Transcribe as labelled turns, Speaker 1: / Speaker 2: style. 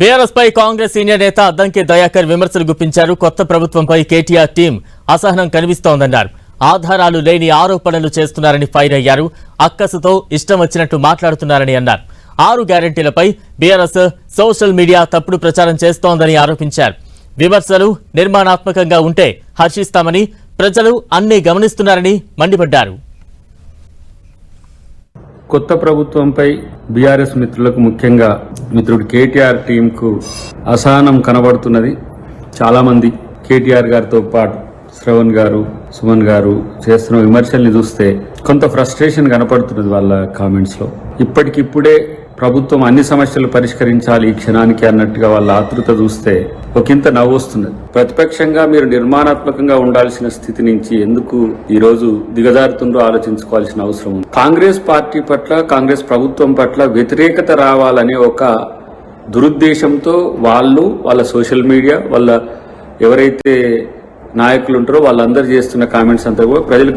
Speaker 1: BRS పై Congress senior నేత అద్దంకి దయాకర్ విమర్శలు గుప్పించారు. కొత్త ప్రభుత్వంపై కేటీఆర్ టీం అసహనం కనిపిస్తోందన్నారు. ఆధారాలు లేని ఆరోపణలు చేస్తున్నారని ఫైర్ అయ్యారు. అక్కసుతో ఇష్టం వచ్చినట్టు మాట్లాడుతున్నారని అన్నారు. ఆరు గ్యారెంటీలపై బీఆర్ఎస్ సోషల్ మీడియా తప్పుడు ప్రచారం చేస్తోందని ఆరోపించారు. విమర్శలు నిర్మాణాత్మకంగా ఉంటే హర్షిస్తామని ప్రజలు అన్నీ గమనిస్తున్నారని మండిపడ్డారు.
Speaker 2: కొత్త ప్రభుత్వంపై బీఆర్ఎస్ మిత్రులకు ముఖ్యంగా మిత్రుడు కేటీఆర్ టీంకు అసహనం కనబడుతున్నది చాలామంది. కేటీఆర్ గారితో పాటు శ్రవణ్ గారు సుమన్ గారు చేస్తున్న విమర్శల్ని చూస్తే కొంత ఫ్రస్ట్రేషన్ కనపడుతున్నది వాళ్ళ కామెంట్స్లో. ఇప్పటికిప్పుడే ప్రభుత్వం అన్ని సమస్యలు పరిష్కరించాలి ఈ క్షణానికి అన్నట్టుగా వాళ్ళ ఆతృత చూస్తే ఒకంత నవ్వు వస్తున్నది ప్రతిపక్షంగా మీరు నిర్మాణాత్మకంగా ఉండాల్సిన స్థితి నుంచి ఎందుకు ఈ రోజు దిగజారుతుందో ఆలోచించుకోవాల్సిన అవసరం ఉంది. కాంగ్రెస్ పార్టీ పట్ల కాంగ్రెస్ ప్రభుత్వం పట్ల వ్యతిరేకత రావాలనే ఒక దురుద్దేశంతో వాళ్ళు వాళ్ళ సోషల్ మీడియా వాళ్ళ ఎవరైతే నాయకులు ఉంటారో వాళ్ళందరూ చేస్తున్న కామెంట్స్ అంతా కూడా ప్రజలు